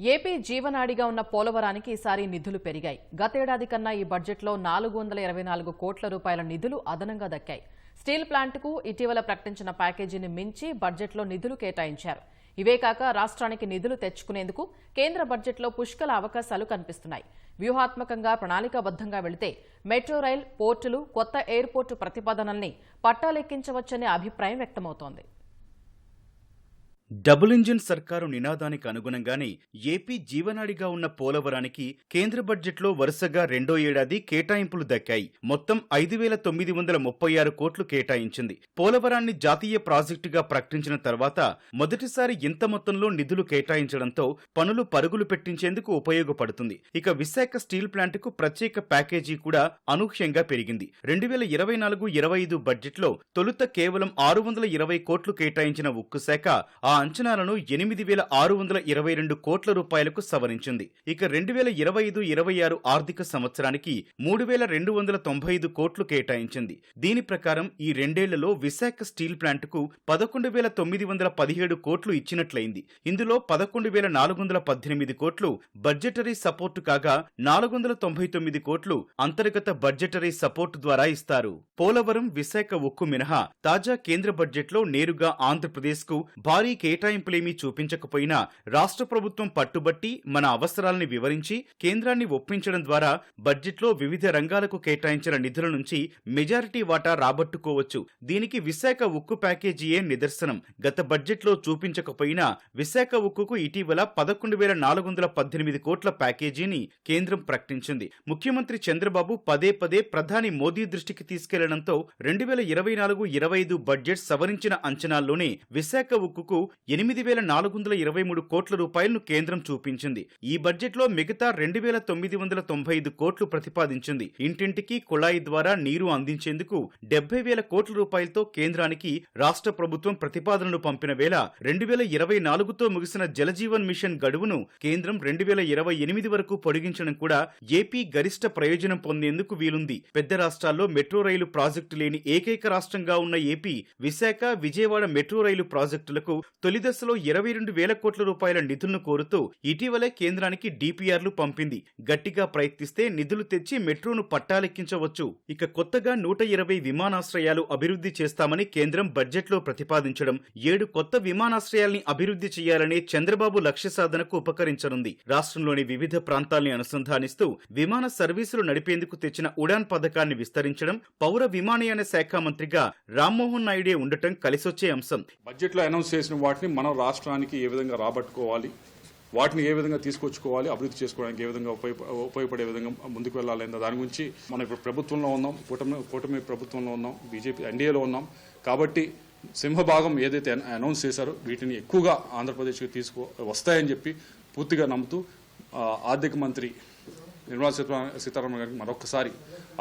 AP జీవనాడిగా ఉన్న పోలవరానికి ఈసారి నిధులు పెరిగాయి. గతేడాది కన్నా ఈ బడ్జెట్లో నాలుగు వందల ఇరవై నాలుగు కోట్ల రూపాయల నిధులు అదనంగా దక్కాయి. స్టీల్ ప్లాంట్కు ఇటీవల ప్రకటించిన ప్యాకేజీని మించి బడ్జెట్లో నిధులు కేటాయించారు. ఇవే కాక రాష్ట్రానికి నిధులు తెచ్చుకునేందుకు కేంద్ర బడ్జెట్లో పుష్కల అవకాశాలు కనిపిస్తున్నాయి. వ్యూహాత్మకంగా ప్రణాళికాబద్దంగా వెళితే మెట్రో రైల్ పోర్టులు కొత్త ఎయిర్పోర్టు ప్రతిపాదనల్ని పట్టాలెక్కించవచ్చనే అభిప్రాయం వ్యక్తమవుతోంది. డబుల్ ఇంజిన్ సర్కారు నినాదానికి అనుగుణంగానే ఏపీ జీవనాడిగా ఉన్న పోలవరానికి కేంద్ర బడ్జెట్లో వరుసగా రెండో ఏడాది కేటాయింపులు దక్కాయి. మొత్తం ఐదు వేల తొమ్మిది వందల ముప్పై ఆరు కోట్లు కేటాయించింది. పోలవరాన్ని జాతీయ ప్రాజెక్టుగా ప్రకటించిన తర్వాత మొదటిసారి ఇంత మొత్తంలో నిధులు కేటాయించడంతో పనులు పరుగులు పెట్టించేందుకు ఉపయోగపడుతుంది. ఇక విశాఖ స్టీల్ ప్లాంట్కు ప్రత్యేక ప్యాకేజీ కూడా అనూహ్యంగా పెరిగింది. రెండు వేల ఇరవై నాలుగు ఇరవై ఐదు బడ్జెట్లో తొలుత కేవలం ఆరు వందల ఇరవై కోట్లు కేటాయించిన ఉక్కు శాఖ ఆ అంచనాలను ఎనిమిది వేల ఆరు వందల ఇరవై రెండు కోట్ల రూపాయలకు సవరించింది. ఇక రెండు వేల ఇరవై ఐదు ఇరవై ఆరు ఆర్థిక సంవత్సరానికి మూడు వేల రెండు వందల తొంభై ఐదు కోట్లు కేటాయించింది. దీని ప్రకారం ఈ రెండేళ్ళలో విశాఖ స్టీల్ ప్లాంట్కు పదకొండు వేల తొమ్మిది వందల పదిహేడు కోట్లు ఇచ్చినట్లయింది. ఇందులో పదకొండు వేల నాలుగు వందల పద్దెనిమిది కోట్లు బడ్జెటరీ సపోర్టు కాగా నాలుగు వందల తొంభై తొమ్మిది కోట్లు అంతర్గత బడ్జెటరీ సపోర్టు ద్వారా ఇస్తారు. పోలవరం విశాఖ ఉక్కు మినహా తాజా కేంద్ర బడ్జెట్లో నేరుగా ఆంధ్రప్రదేశ్కు భారీ కేటాయింపులేమీ చూపించకపోయినా రాష్ట్ర ప్రభుత్వం పట్టుబట్టి మన అవసరాల్ని వివరించి కేంద్రాన్ని ఒప్పించడం ద్వారా బడ్జెట్లో వివిధ రంగాలకు కేటాయించిన నిధుల నుంచి మెజారిటీ వాటా రాబట్టుకోవచ్చు. దీనికి విశాఖ ఉక్కు ప్యాకేజీయే నిదర్శనం. గత బడ్జెట్లో చూపించకపోయినా విశాఖ ఉక్కుకు ఇటీవల పదకొండు వేల నాలుగు వందల పద్దెనిమిది కోట్ల ప్యాకేజీని కేంద్రం ప్రకటించింది. ముఖ్యమంత్రి చంద్రబాబు పదే పదే ప్రధాని మోదీ దృష్టికి తీసుకెళ్ళడంతో రెండు వేల ఇరవై నాలుగు ఇరవై ఐదు బడ్జెట్ సవరించిన అంచనాల్లోనే విశాఖ ఉక్కుకు ఎనిమిది వేల నాలుగు వందల ఇరవై మూడు కోట్ల రూపాయలను కేంద్రం చూపించింది. ఈ బడ్జెట్లో మిగతా రెండు వేల తొమ్మిది వందల తొంభై ఐదు కోట్లు ప్రతిపాదించింది. ఇంటింటికి కుళాయి ద్వారా నీరు అందించేందుకు డెబ్బై వేల కోట్ల రూపాయలతో కేంద్రానికి రాష్ట్ర ప్రభుత్వం ప్రతిపాదనలు పంపిన వేళ రెండు వేల ఇరవై నాలుగుతో ముగిసిన జలజీవన్ మిషన్ గడువును కేంద్రం రెండు వేల ఇరవై ఎనిమిది వరకు పొడిగించడం కూడా ఏపీ గరిష్ట ప్రయోజనం పొందేందుకు వీలుంది. పెద్ద రాష్ట్రాల్లో మెట్రో రైలు ప్రాజెక్టు లేని ఏకైక రాష్ట్రంగా ఉన్న ఏపీ విశాఖ విజయవాడ మెట్రో రైలు ప్రాజెక్టులకు తొలి దశలో ఇరవై రెండు వేల కోట్ల రూపాయల నిధులను కోరుతూ ఇటీవలే కేంద్రానికి డిపిఆర్లు పంపింది. గట్టిగా ప్రయత్నిస్తే నిధులు తెచ్చి మెట్రోను పట్టాలెక్కించవచ్చు. ఇక కొత్తగా నూట ఇరవై విమానాశ్రయాలు అభివృద్ధి చేస్తామని కేంద్రం బడ్జెట్లో ప్రతిపాదించడం. ఏడు కొత్త విమానాశ్రయాల్ని అభివృద్ధి చేయాలనే చంద్రబాబు లక్ష్య సాధనకు ఉపకరించనుంది. రాష్ట్రంలోని వివిధ ప్రాంతాల్ని అనుసంధానిస్తూ విమాన సర్వీసులు నడిపేందుకు తెచ్చిన ఉడాన్ పథకాన్ని విస్తరించడం పౌర విమానయాన శాఖ మంత్రిగా రామ్మోహన్ నాయుడే ఉండటం కలిసొచ్చే అంశం. బడ్జెట్లో అనౌన్స్ చేసిన వాటిని మనం రాష్ట్రానికి ఏ విధంగా రాబట్టుకోవాలి వాటిని ఏ విధంగా తీసుకొచ్చుకోవాలి అభివృద్ధి చేసుకోవడానికి ఏ విధంగా ఉపయోగ ఉపయోగపడే విధంగా ముందుకు వెళ్ళాలి అన్న దాని గురించి మనం ఇప్పుడు ప్రభుత్వంలో ఉన్నాం కూటమి కూటమి ప్రభుత్వంలో ఉన్నాం బీజేపీ ఎన్డీఏలో ఉన్నాం. కాబట్టి సింహభాగం ఏదైతే అనౌన్స్ చేశారో వీటిని ఎక్కువగా ఆంధ్రప్రదేశ్కి తీసుకు వస్తాయని చెప్పి పూర్తిగా నమ్ముతూ ఆర్థిక మంత్రి నిర్మలా సీతారామన్ గారికి మరొకసారి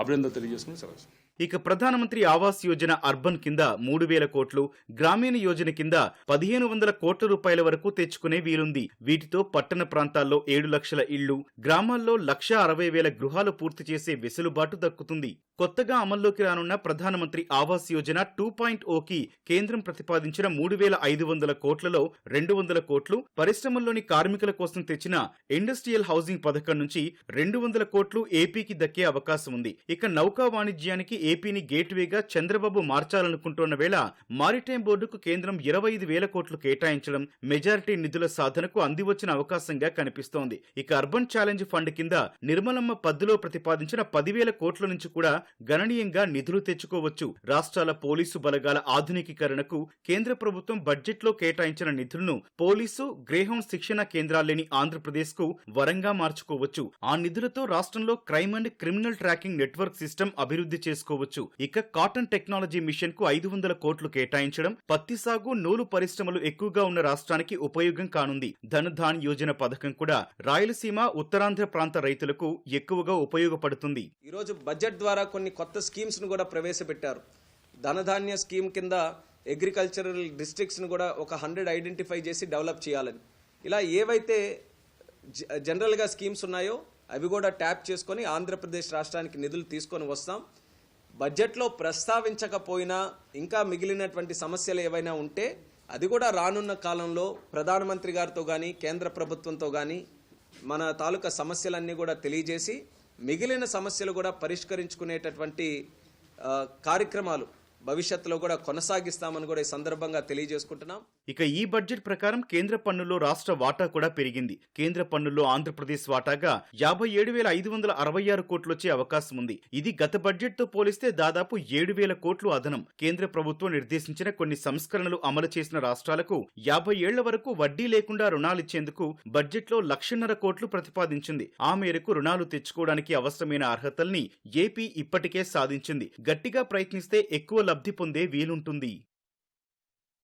అభినందన తెలియజేసుకుని సెలవు ఇక ప్రధానమంత్రి ఆవాస్ యోజన అర్బన్ కింద మూడు వేల కోట్లు గ్రామీణ యోజన కింద పదిహేను వందల కోట్ల రూపాయల వరకు తెచ్చుకునే వీలుంది. వీటితో పట్టణ ప్రాంతాల్లో ఏడు లక్షల ఇళ్ళు గ్రామాల్లో లక్ష అరవై వేల గృహాలు పూర్తి చేసే వెసులుబాటు దక్కుతుంది. కొత్తగా అమల్లోకి రానున్న ప్రధానమంత్రి ఆవాస్ యోజన టూ పాయింట్ ఓకి కేంద్రం ప్రతిపాదించిన మూడు వేల ఐదు వందల కోట్లలో రెండు వందల కోట్లు పరిశ్రమల్లోని కార్మికుల కోసం తెచ్చిన ఇండస్ట్రియల్ హౌసింగ్ పథకం నుంచి రెండు వందల కోట్లు ఏపీకి దక్కే అవకాశం ఉంది. ఇక నౌకా వాణిజ్యానికి ఏపీని గేట్వేగా చంద్రబాబు మార్చాలనుకుంటున్న వేళ మారిటైమ్ బోర్డుకు కేంద్రం ఇరవై ఐదు వేల కోట్లు కేటాయించడం మెజారిటీ నిధుల సాధనకు అందివచ్చిన అవకాశంగా కనిపిస్తోంది. ఇక అర్బన్ ఛాలెంజ్ ఫండ్ కింద నిర్మలమ్మ పద్దులో ప్రతిపాదించిన పదివేల కోట్ల నుంచి కూడా గణనీయంగా నిధులు తెచ్చుకోవచ్చు. రాష్ట్రాల పోలీసు బలగాల ఆధునికీకరణకు కేంద్ర ప్రభుత్వం బడ్జెట్లో కేటాయించిన నిధులను పోలీసు గ్రేహౌండ్ శిక్షణ కేంద్రాల్లేని ఆంధ్రప్రదేశ్కు వరంగా మార్చుకోవచ్చు. ఆ నిధులతో రాష్ట్రంలో crime and criminal tracking network system అభివృద్ధి చేసుకోవచ్చు. ఇక కాటన్ టెక్నాలజీ మిషన్కు ఐదు వందల కోట్లు కేటాయించడం పత్తి సాగు నూలు పరిశ్రమలు ఎక్కువగా ఉన్న రాష్ట్రానికి ఉపయోగం కానుంది. ధనధాన్ యోజన పథకం కూడా రాయలసీమ ఉత్తరాంధ్ర ప్రాంత రైతులకు ఎక్కువగా ఉపయోగపడుతుంది. ఈరోజు బడ్జెట్ ద్వారా కొన్ని కొత్త స్కీమ్స్ను కూడా ప్రవేశపెట్టారు. ధనధాన్య స్కీమ్ కింద అగ్రికల్చరల్ డిస్ట్రిక్ట్స్ను కూడా ఒక హండ్రెడ్ ఐడెంటిఫై చేసి డెవలప్ చేయాలని. ఇలా ఏవైతే జ- జనరల్గా స్కీమ్స్ ఉన్నాయో అవి కూడా ట్యాప్ చేసుకొని ఆంధ్రప్రదేశ్ రాష్ట్రానికి నిధులు తీసుకొని వస్తాం. బడ్జెట్లో ప్రస్తావించకపోయినా ఇంకా మిగిలినటువంటి సమస్యలు ఏవైనా ఉంటే అది కూడా రానున్న కాలంలో ప్రధానమంత్రి గారితో కానీ కేంద్ర ప్రభుత్వంతో కానీ మన తాలూకా సమస్యలన్నీ కూడా తెలియజేసి మిగిలిన సమస్యలు కూడా పరిష్కరించుకునేటటువంటి కార్యక్రమాలు భవిష్యత్తులో కూడా కొనసాగిస్తామని కూడా ఈ సందర్భంగా తెలియజేసుకుంటున్నాం. ఇక ఈ బడ్జెట్ ప్రకారం కేంద్ర పన్నుల్లో రాష్ట్ర వాటా కూడా పెరిగింది. కేంద్ర పన్నుల్లో ఆంధ్రప్రదేశ్ వాటాగా యాభై ఏడు వేల ఐదు వందల అరవై ఆరు కోట్లు వచ్చే అవకాశం ఉంది. ఇది గత బడ్జెట్తో పోలిస్తే దాదాపు ఏడు వేల కోట్లు అదనం. కేంద్ర ప్రభుత్వం నిర్దేశించిన కొన్ని సంస్కరణలు అమలు చేసిన రాష్ట్రాలకు యాభై ఏళ్ళ వరకు వడ్డీ లేకుండా రుణాలిచ్చేందుకు బడ్జెట్లో లక్షన్నర కోట్లు ప్రతిపాదించింది. ఆ మేరకు రుణాలు తెచ్చుకోవడానికి అవసరమైన అర్హతల్ని ఏపీ ఇప్పటికే సాధించింది. గట్టిగా ప్రయత్నిస్తే ఎక్కువ లబ్ధి పొందే వీలుంటుంది.